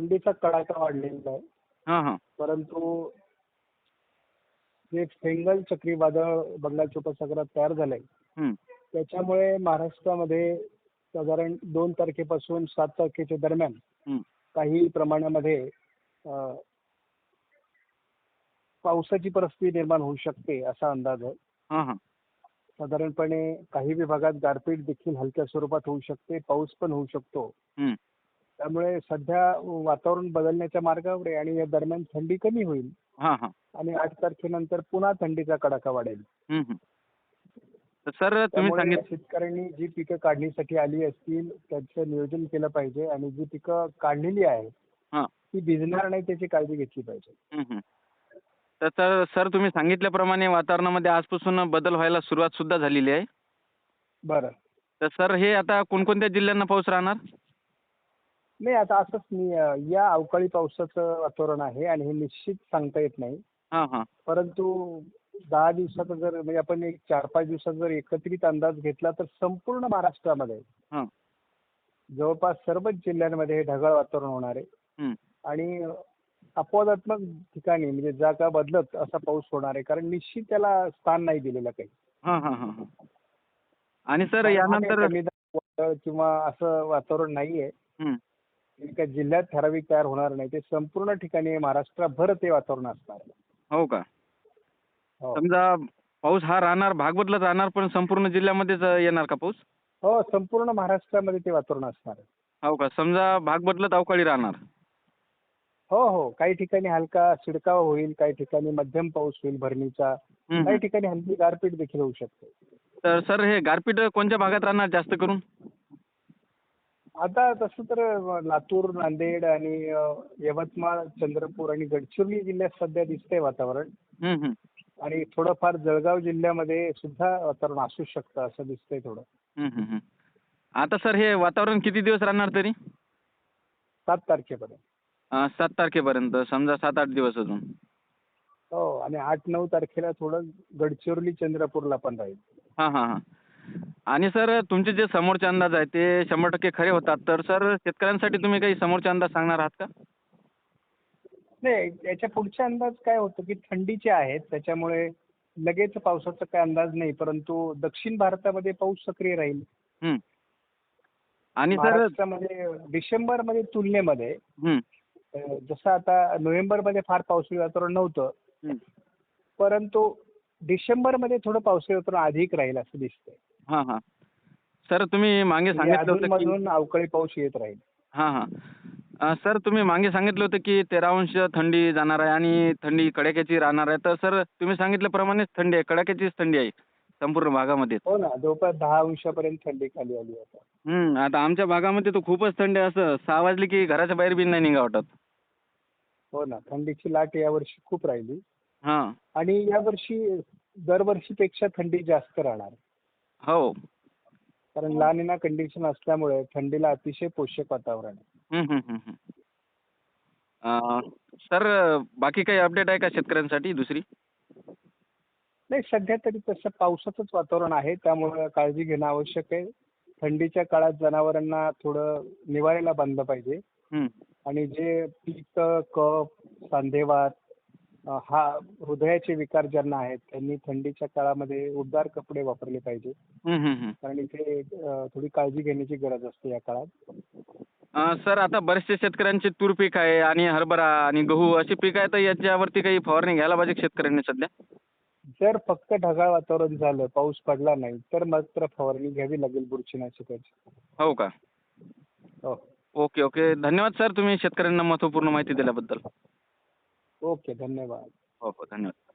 थंडीचा कडाका वाढलेला आहे हां हां परंतु जे फेंगल चक्रीवादळ बंगालच्या उपसागरात तयार झालंय. त्याच्यामुळे महाराष्ट्रामध्ये साधारण दोन तारखेपासून सात तारखेच्या दरम्यान. काही प्रमाणामध्ये अ, पावसाची परिस्थिती निर्माण होऊ शकते असा अंदाज आहे हां हां साधारणपणे काही विभागात गारपीट देखील हलक्या स्वरूपात होऊ शकते पाऊस पण होऊ शकतो. त्यामुळे सध्या वातावरण बदलण्याच्या मार्गावर आहे आणि या दरम्यान थंडी कमी होईल. हां हां. आणि आठ तारखेनंतर पुन्हा थंडीचा कडाका वाढेल. तर सर तुम्ही त्यामुळे सांगितलं शेतकऱ्यांनी जी पिकं काढणीसाठी आली असतील त्यांचं नियोजन केलं पाहिजे आणि जी पिकं काढलेली आहे हां. ती भिजणार नाही त्याची काळजी घेतली पाहिजे. हं, हं. तर सर सर तुम्ही सांगितल्याप्रमाणे वातावरणामध्ये आजपासून बदल व्हायला सुरुवात सुद्धा झालेली आहे. बरं. तर सर हे आता कोणकोणत्या जिल्ह्यांना पाऊस राहणार? नाही आता असंच मी या अवकाळी पावसाचं वातावरण आहे आणि हे निश्चित सांगता येत नाही. हां हां. परंतु दहा दिवसाचा जर म्हणजे आपण एक चार पाच दिवसाचा जर एकत्रित अंदाज घेतला तर संपूर्ण महाराष्ट्रामध्ये हां. जवळपास सर्वच जिल्ह्यांमध्ये हे ढगाळ वातावरण होणार आहे. आणि अपवादात्मक ठिकाणी म्हणजे जागा बदलत असा पाऊस होणार आहे कारण निश्चित त्याला स्थान नाही दिलेलं काही. हां हां हां हां. आणि सर यानंतर कमी दाब वादळ किंवा असं वातावरण नाहीये. एका जिल्ह्यात ठराविक तयार होणार नाही. ते संपूर्ण ठिकाणी महाराष्ट्रभर ते वातावरण असणार. हो का? हो. समजा पाऊस हा राहणार भाग बदलत राहणार पण संपूर्ण जिल्ह्यामध्येच येणार का पाऊस? हो संपूर्ण महाराष्ट्रामध्ये ते वातावरण असणार. हो का? समजा भाग बदलत अवकाळी राहणार. हो हो. काही ठिकाणी हलका शिडकावा होईल काही ठिकाणी मध्यम पाऊस होईल भरणीचा. काही. ठिकाणी हलकी गारपीट देखील होऊ शकते. तर सर हे गारपीट कोणत्या भागात राहणार जास्त करून? आता तसं तर लातूर नांदेड आणि यवतमाळ चंद्रपूर आणि गडचिरोली जिल्ह्यात सध्या दिसतंय वातावरण. आणि थोडंफार जळगाव जिल्ह्यामध्ये सुद्धा वातावरण असू शकतं असं दिसतंय थोडं. आता सर हे वातावरण किती दिवस राहणार तरी? सात तारखेपर्यंत. अं, सात तारखेपर्यंत समजा सात आठ दिवस अजून. हो आणि आठ नऊ तारखेला थोडं गडचिरोली चंद्रपूरला पण राहील. हां हां हां. आणि सर तुमचे जे समोरचे अंदाज आहेत ते शंभर टक्के खरे होतात. तर सर शेतकऱ्यांसाठी तुम्ही काही समोरचे अंदाज सांगणार आहात का? नाही याच्या पुढचे अंदाज काय होतं की थंडीचे आहेत त्याच्यामुळे लगेच पावसाचा काय अंदाज नाही परंतु दक्षिण भारतामध्ये पाऊस सक्रिय राहील. हं. आणि सर महाराष्ट्रामध्ये डिसेंबरमध्ये तुलनेमध्ये हं, अं, जसं आता नोव्हेंबरमध्ये फार पावसाळी वातावरण नव्हतं हं. परंतु डिसेंबरमध्ये थोडं पावसाळी वातावरण अधिक राहील असं दिसतंय. हां हां. सर तुम्ही मागे सांगितलं होतं की अधूनमधून अवकाळी पाऊस येत राहील. हां हां. अं, सर तुम्ही मागे सांगितलं होतं की तेरा अंश थंडी जाणार आहे आणि थंडी कडाक्याची राहणार आहे. तर सर तुम्ही सांगितल्याप्रमाणेच थंडी आहे. कडाक्याचीच थंडी आहे संपूर्ण भागामध्ये. हो ना. जवळपास दहा अंशापर्यंत थंडी खाली आली आता. हं, आता आमच्या भागामध्ये तर खूपच थंडी आहे. असं सहा वाजले की घराच्या बाहेर बी नाही निघा वाटत. हो ना. थंडीची लाट यावर्षी खूप राहिली. हां. आणि यावर्षी दरवर्षीपेक्षा थंडी जास्त राहणार. हो. कारण लानिना कंडिशन असल्यामुळे थंडीला अतिशय पोषक वातावरण आहे. सर बाकी काही अपडेट आहे का शेतकऱ्यांसाठी दुसरी? नाही सध्या तरी तसं पावसाचंच वातावरण आहे. त्यामुळे काळजी घेणं आवश्यक आहे. थंडीच्या काळात जनावरांना थोडं निवाऱ्याला बांधलं पाहिजे. आणि जे पित्त कफ सांधेवात हा हृदयाचे विकार ज्यांना आहेत त्यांनी थंडीच्या काळामध्ये उबदार कपडे वापरले पाहिजे. कारण इथे अ, थोडी काळजी घेण्याची गरज असते या काळात. अं, सर आता बरेचसे शेतकऱ्यांचे तूर पीक आहे आणि हरभरा आणि गहू अशी पीक आहे तर याच्यावरती काही फवारणी घ्यायला पाहिजे शेतकऱ्यांनी सध्या? जर फक्त ढगाळ वातावरण झालं पाऊस पडला नाही तर मात्र फवारणी घ्यावी लागेल बुरशीनाशकाची. हो का? हो. Okay okay. धन्यवाद सर तुम्ही शेतकऱ्यांना महत्त्वपूर्ण माहिती दिल्याबद्दल. ओके धन्यवाद। हो हो धन्यवाद।